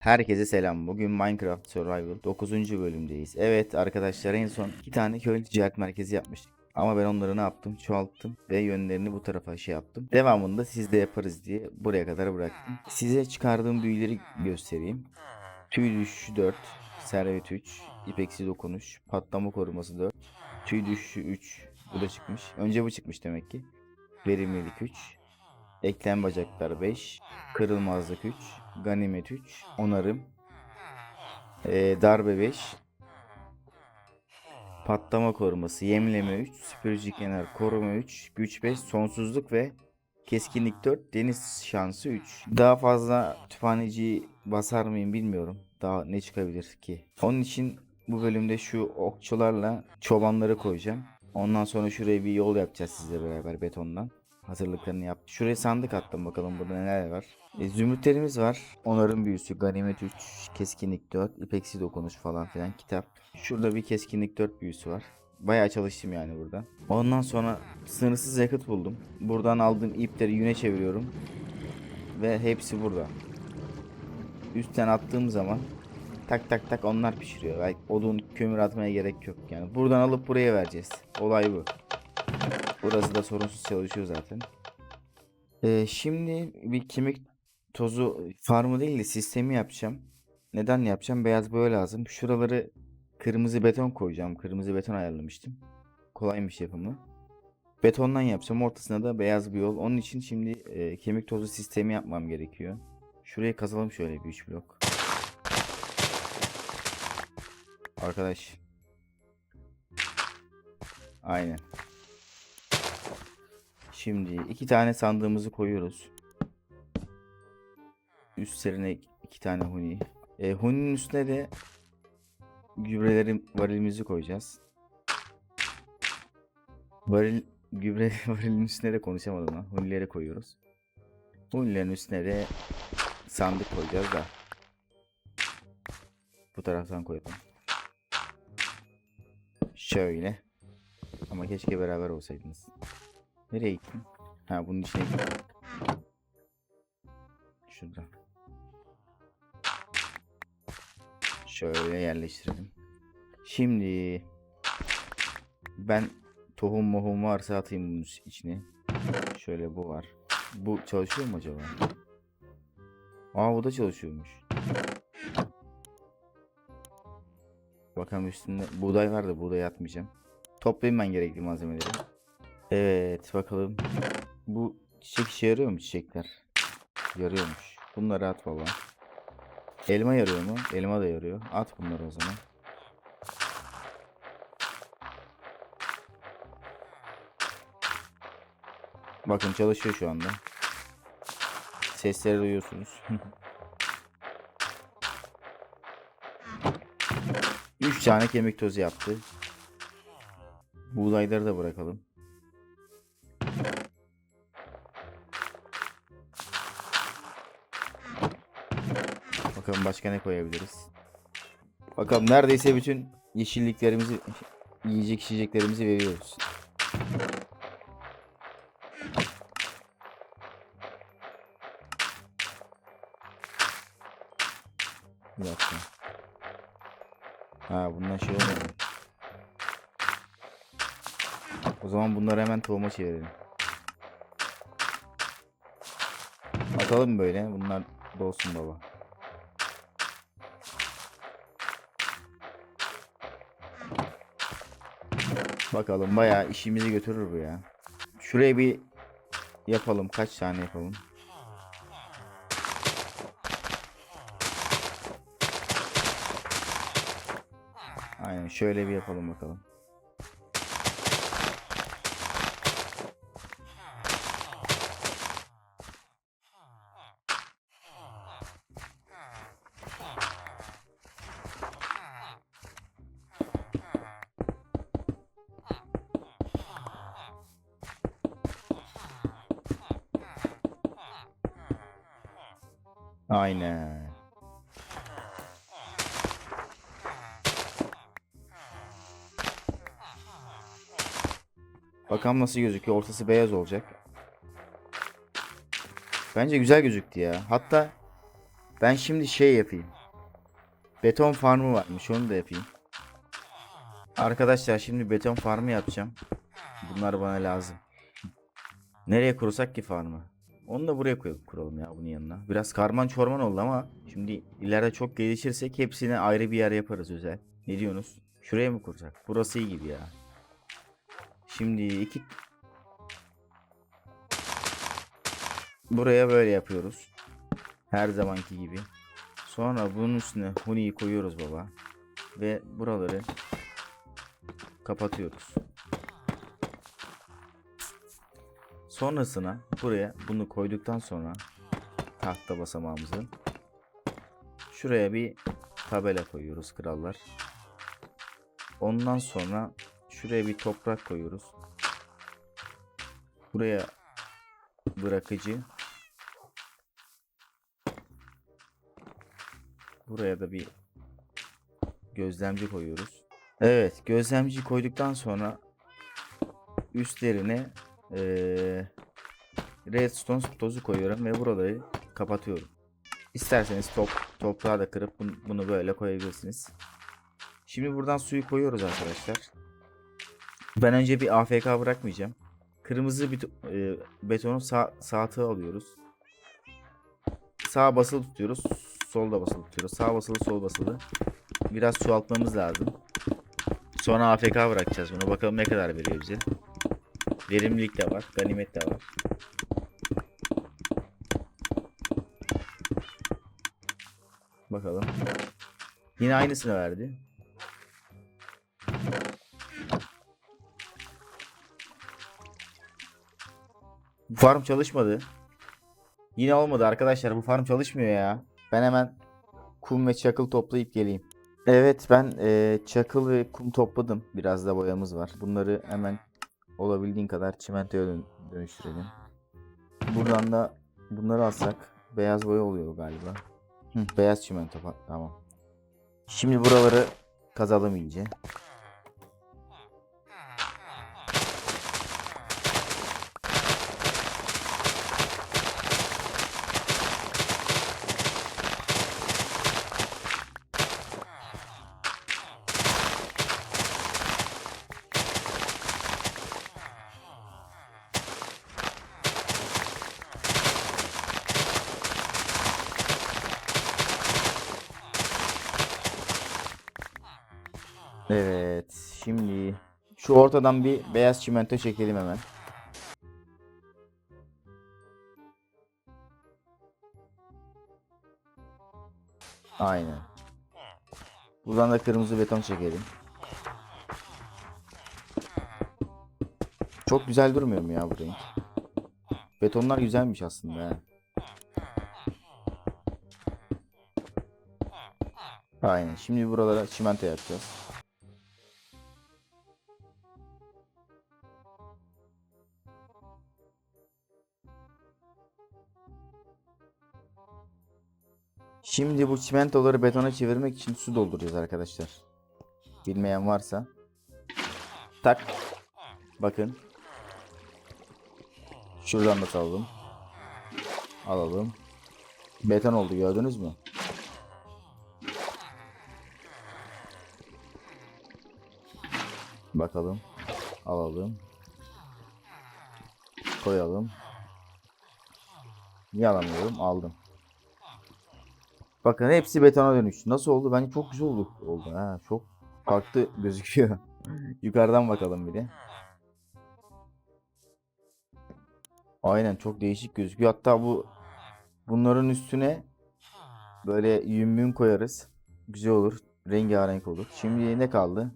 Herkese selam. Bugün Minecraft Survival 9. bölümdeyiz. Evet arkadaşlar en son iki tane köylü ticaret merkezi yapmıştık. Ama ben onları ne yaptım? Çoğalttım ve yönlerini bu tarafa şey yaptım. Devamında siz de yaparız diye buraya kadar bıraktım. Size çıkardığım büyüleri göstereyim. Tüy düşüşü 4, servet 3, ipeksi dokunuş, patlama koruması 4, tüy düşüşü 3. Bu da çıkmış. Önce bu çıkmış demek ki. Verimlilik 3, Eklem bacaklar 5. Kırılmazlık 3. Ganimet 3. Onarım. Ee, darbe 5. Patlama koruması. Yemleme 3. Süpürücü kenar koruma 3. Güç 5. Sonsuzluk ve keskinlik 4. Deniz şansı 3. Daha fazla kütüphaneci basar mıyım bilmiyorum. Daha ne çıkabilir ki? Onun için bu bölümde şu okçularla çobanları koyacağım. Ondan sonra şuraya bir yol yapacağız sizle beraber betondan hazırlıklarını yap. Şuraya sandık attım bakalım burada neler var. E, zümrütlerimiz var. Onarım büyüsü, ganimet 3, keskinlik 4, ipeksi dokunuş falan filan kitap. Şurada bir keskinlik 4 büyüsü var. Bayağı çalıştım yani burada. Ondan sonra sınırsız yakıt buldum. Buradan aldığım ipleri yüne çeviriyorum. Ve hepsi burada. Üstten attığım zaman tak tak tak onlar pişiriyor. Belki odun, kömür atmaya gerek yok. Yani buradan alıp buraya vereceğiz. Olay bu. Burası da sorunsuz çalışıyor zaten. Ee, şimdi bir kemik tozu farmı değil de sistemi yapacağım. Neden yapacağım? Beyaz boya lazım. Şuraları kırmızı beton koyacağım. Kırmızı beton ayarlamıştım. Kolaymış yapımı. Betondan yapacağım. Ortasına da beyaz bir yol. Onun için şimdi e, kemik tozu sistemi yapmam gerekiyor. Şurayı kazalım şöyle bir 3 blok. Arkadaş. Aynen. Şimdi iki tane sandığımızı koyuyoruz. Üstlerine iki tane huni. E, huninin üstüne de gübreleri varilimizi koyacağız. Varil gübre varilin üstüne de konuşamadım lan. Hunileri koyuyoruz. Hunilerin üstüne de sandık koyacağız da. Bu taraftan koyalım. Şöyle. Ama keşke beraber olsaydınız. Nereye gittin? Ha bunun içine gittim. Şurada. Şöyle yerleştirelim. Şimdi ben tohum mohum varsa atayım bunun içine. Şöyle bu var. Bu çalışıyor mu acaba? Aa bu da çalışıyormuş. Bakalım üstünde buğday var da buğday atmayacağım. Toplayayım ben gerekli malzemeleri. Evet bakalım. Bu çiçek işe yarıyor mu çiçekler? Yarıyormuş. Bunları at baba. Elma yarıyor mu? Elma da yarıyor. At bunları o zaman. Bakın çalışıyor şu anda. Sesleri duyuyorsunuz. 3 tane kemik tozu yaptı. Buğdayları da bırakalım. Bakalım başka ne koyabiliriz. Bakalım neredeyse bütün yeşilliklerimizi, yiyecek içeceklerimizi veriyoruz. Bir dakika. Ha bundan şey olmadı. O zaman bunları hemen tohuma çevirelim. Atalım böyle. Bunlar dolsun baba. Bakalım bayağı işimizi götürür bu ya. Şuraya bir yapalım. Kaç tane yapalım? Aynen şöyle bir yapalım bakalım. Aynen. Bakalım nasıl gözüküyor. Ortası beyaz olacak. Bence güzel gözüktü ya. Hatta Ben şimdi şey yapayım. Beton farmı varmış onu da yapayım. Arkadaşlar şimdi beton farmı yapacağım. Bunlar bana lazım. Nereye kursak ki farmı? Onu da buraya koyalım, kuralım ya bunun yanına. Biraz karman çorman oldu ama şimdi ileride çok gelişirsek hepsine ayrı bir yer yaparız özel. Ne diyorsunuz? Şuraya mı kursak? Burası iyi gibi ya. Şimdi iki Buraya böyle yapıyoruz. Her zamanki gibi. Sonra bunun üstüne huniyi koyuyoruz baba. Ve buraları kapatıyoruz. Sonrasına buraya bunu koyduktan sonra tahta basamağımızı şuraya bir tabela koyuyoruz krallar. Ondan sonra şuraya bir toprak koyuyoruz. Buraya bırakıcı. Buraya da bir gözlemci koyuyoruz. Evet, gözlemci koyduktan sonra üstlerine eee redstone tozu koyuyorum ve buraları kapatıyorum. İsterseniz top toprağı da kırıp bunu, böyle koyabilirsiniz. Şimdi buradan suyu koyuyoruz arkadaşlar. Ben önce bir AFK bırakmayacağım. Kırmızı bir e, betonu sağ sağ alıyoruz. Sağ basılı tutuyoruz. Solda basılı tutuyoruz. Sağ basılı sol basılı. Biraz çoğaltmamız lazım. Sonra AFK bırakacağız bunu. Bakalım ne kadar veriyor bize. Verimlilik de var. Ganimet de var. Bakalım. Yine aynısını verdi. Bu farm çalışmadı. Yine olmadı arkadaşlar. Bu farm çalışmıyor ya. Ben hemen kum ve çakıl toplayıp geleyim. Evet ben eee, çakıl ve kum topladım. Biraz da boyamız var. Bunları hemen olabildiğin kadar çimentoya dön- dönüştürelim. Buradan da bunları alsak beyaz boya oluyor galiba. Hı, beyaz çimento tamam. Şimdi buraları kazalım iyice. Şimdi şu ortadan bir beyaz çimento çekelim hemen. Aynen. Buradan da kırmızı beton çekelim. Çok güzel durmuyor mu ya bu renk? Betonlar güzelmiş aslında ha. Aynen. Şimdi buralara çimento yapacağız. Şimdi bu çimentoları betona çevirmek için su dolduracağız arkadaşlar. Bilmeyen varsa. Tak. Bakın. Şuradan da salalım. Alalım. Beton oldu gördünüz mü? Bakalım. Alalım. Koyalım. Niye alamıyorum? Aldım. Bakın hepsi betona dönüştü. Nasıl oldu? Bence çok güzel oldu. Oldu ha. Çok farklı gözüküyor. Yukarıdan bakalım bir de. Aynen çok değişik gözüküyor. Hatta bu bunların üstüne böyle yün mün koyarız. Güzel olur. Rengarenk olur. Şimdi ne kaldı?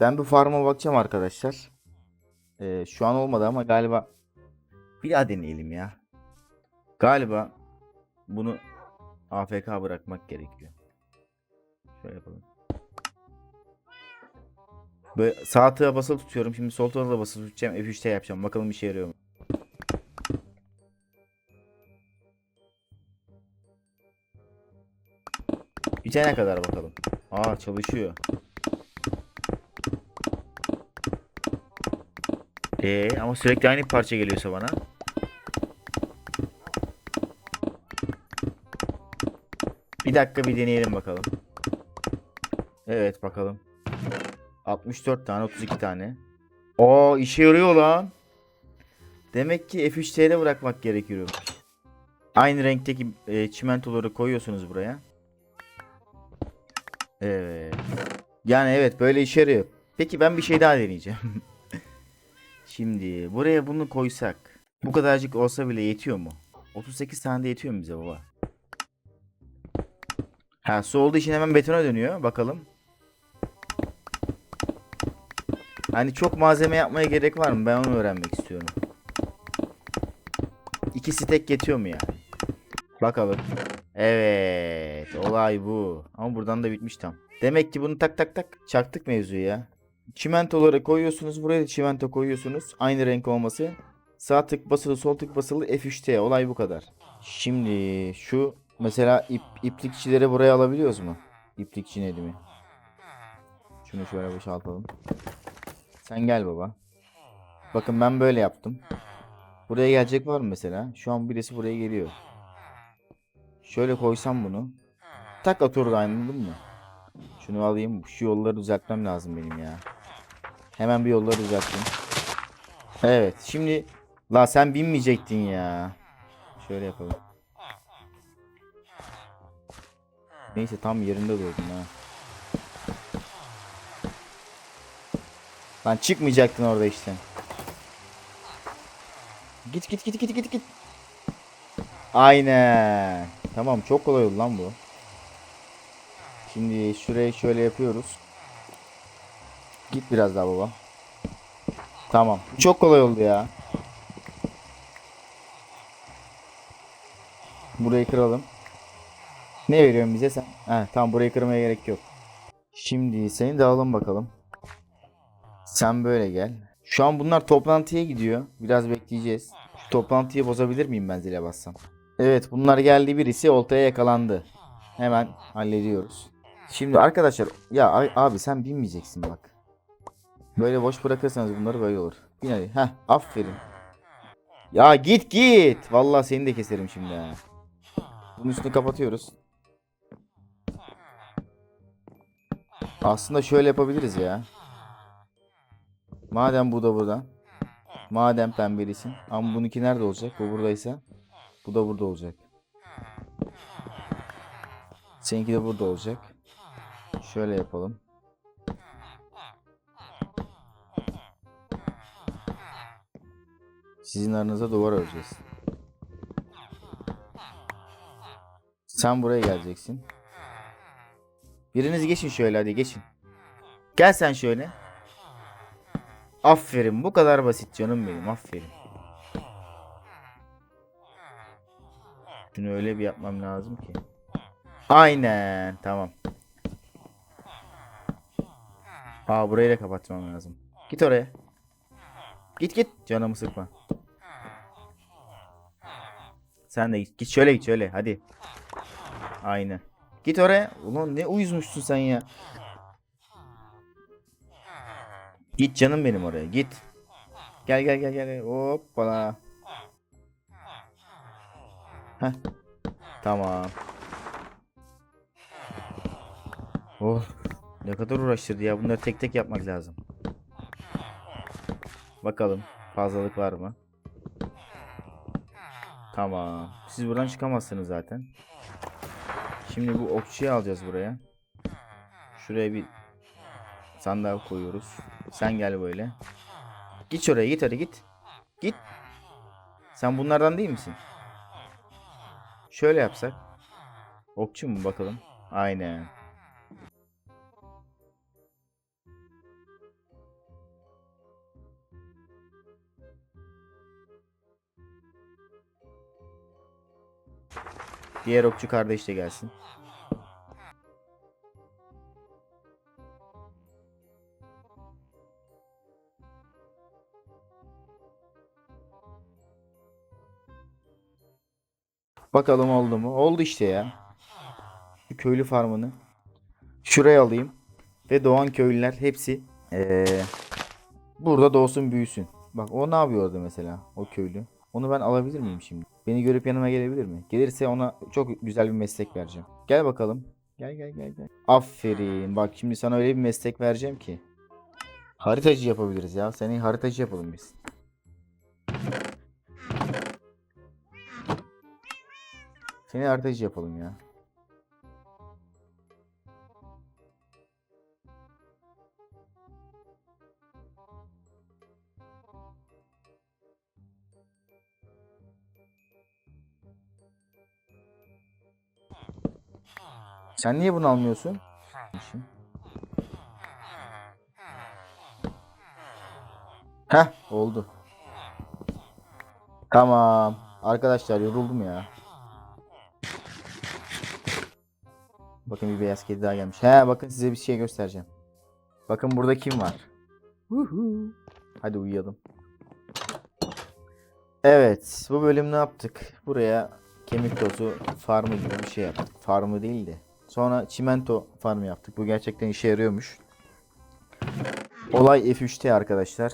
Ben bu farma bakacağım arkadaşlar. Ee, şu an olmadı ama galiba bir daha deneyelim ya. Galiba bunu AFK bırakmak gerekiyor. Şöyle yapalım. Böyle sağ tığa basılı tutuyorum. Şimdi sol tığa da basılı tutacağım. F3'te yapacağım. Bakalım işe yarıyor mu? Bitene kadar bakalım. Aa çalışıyor. Ee, ama sürekli aynı parça geliyorsa bana. Dakika bir deneyelim bakalım. Evet bakalım. 64 tane 32 tane. Oo işe yarıyor lan. Demek ki F3T'de bırakmak gerekiyor. Aynı renkteki e, çimentoları koyuyorsunuz buraya. Evet. Yani evet böyle işe yarıyor. Peki ben bir şey daha deneyeceğim. Şimdi buraya bunu koysak. Bu kadarcık olsa bile yetiyor mu? 38 tane de yetiyor mu bize baba? Ha su olduğu için hemen betona dönüyor. Bakalım. Hani çok malzeme yapmaya gerek var mı? Ben onu öğrenmek istiyorum. İki stek yetiyor mu yani? Bakalım. Evet. Olay bu. Ama buradan da bitmiş tam. Demek ki bunu tak tak tak çaktık mevzuyu ya. Çimentoları koyuyorsunuz. Buraya da çimento koyuyorsunuz. Aynı renk olması. Sağ tık basılı sol tık basılı F3T. Olay bu kadar. Şimdi şu mesela ip, iplikçileri buraya alabiliyoruz mu? İplikçi neydi mi? Şunu şöyle boşaltalım. Sen gel baba. Bakın ben böyle yaptım. Buraya gelecek var mı mesela? Şu an birisi buraya geliyor. Şöyle koysam bunu. Tak oturdu anladın mı? Şunu alayım. Şu yolları düzeltmem lazım benim ya. Hemen bir yolları düzelttim. Evet şimdi la sen binmeyecektin ya. Şöyle yapalım. Neyse tam yerinde durdun ha. Lan çıkmayacaktın orada işte. Git git git git git git. Aynen. Tamam çok kolay oldu lan bu. Şimdi şuraya şöyle yapıyoruz. Git biraz daha baba. Tamam. Çok kolay oldu ya. Burayı kıralım. Ne veriyorsun bize sen? He tamam burayı kırmaya gerek yok. Şimdi seni de alalım bakalım. Sen böyle gel. Şu an bunlar toplantıya gidiyor. Biraz bekleyeceğiz. Şu toplantıyı bozabilir miyim ben zile bassam? Evet bunlar geldi birisi oltaya yakalandı. Hemen hallediyoruz. Şimdi arkadaşlar ya abi sen binmeyeceksin bak. Böyle boş bırakırsanız bunları böyle olur. Bin hadi. Heh aferin. Ya git git. Vallahi seni de keserim şimdi ha. Bunun üstünü kapatıyoruz. Aslında şöyle yapabiliriz ya. Madem bu da burada. Madem pembelisin. Ama bununki nerede olacak? Bu buradaysa. Bu da burada olacak. Seninki de burada olacak. Şöyle yapalım. Sizin aranıza duvar öreceğiz. Sen buraya geleceksin. Biriniz geçin şöyle hadi geçin. Gel sen şöyle. Aferin bu kadar basit canım benim aferin. Şunu öyle bir yapmam lazım ki. Aynen tamam. Aa burayı da kapatmam lazım. Git oraya. Git git canımı sıkma. Sen de git. Git şöyle git şöyle hadi. Aynen. Git oraya. Ulan ne uyuzmuşsun sen ya. Git canım benim oraya git. Gel gel gel gel. Hoppala. Heh. Tamam. Oh. Ne kadar uğraştırdı ya. Bunları tek tek yapmak lazım. Bakalım. Fazlalık var mı? Tamam. Siz buradan çıkamazsınız zaten. Şimdi bu okçuyu alacağız buraya. Şuraya bir sandal koyuyoruz. Sen gel böyle. Git şuraya git hadi git. Git. Sen bunlardan değil misin? Şöyle yapsak. Okçu mu bakalım? Aynen. Diğer okçu kardeş de gelsin. Bakalım oldu mu? Oldu işte ya. Şu köylü farmını şuraya alayım. Ve doğan köylüler hepsi eee, burada doğsun büyüsün. Bak o ne yapıyor orada mesela o köylü. Onu ben alabilir miyim şimdi? Beni görüp yanıma gelebilir mi? Gelirse ona çok güzel bir meslek vereceğim. Gel bakalım. Gel gel gel gel. Aferin. Bak şimdi sana öyle bir meslek vereceğim ki. Haritacı yapabiliriz ya. Seni haritacı yapalım biz. Seni haritacı yapalım ya. Sen niye bunu almıyorsun? Heh oldu. Tamam. Arkadaşlar yoruldum ya. Bakın bir beyaz kedi daha gelmiş. He bakın size bir şey göstereceğim. Bakın burada kim var? Hadi uyuyalım. Evet bu bölüm ne yaptık? Buraya kemik tozu farmı gibi bir şey yaptık. Farmı değil de. Sonra çimento farmı yaptık. Bu gerçekten işe yarıyormuş. Olay F3'te arkadaşlar.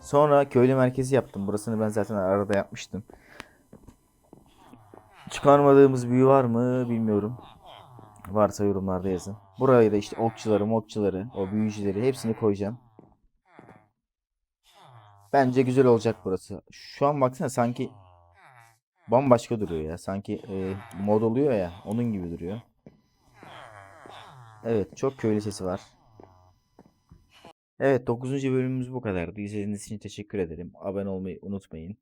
Sonra köylü merkezi yaptım. Burasını ben zaten arada yapmıştım. Çıkarmadığımız büyü var mı bilmiyorum. Varsa yorumlarda yazın. Buraya da işte okçuları, mokçuları, o büyücüleri hepsini koyacağım. Bence güzel olacak burası. Şu an baksana sanki bambaşka duruyor ya. Sanki e, mod oluyor ya. Onun gibi duruyor. Evet çok köylü sesi var. Evet 9. bölümümüz bu kadardı. İzlediğiniz için teşekkür ederim. Abone olmayı unutmayın.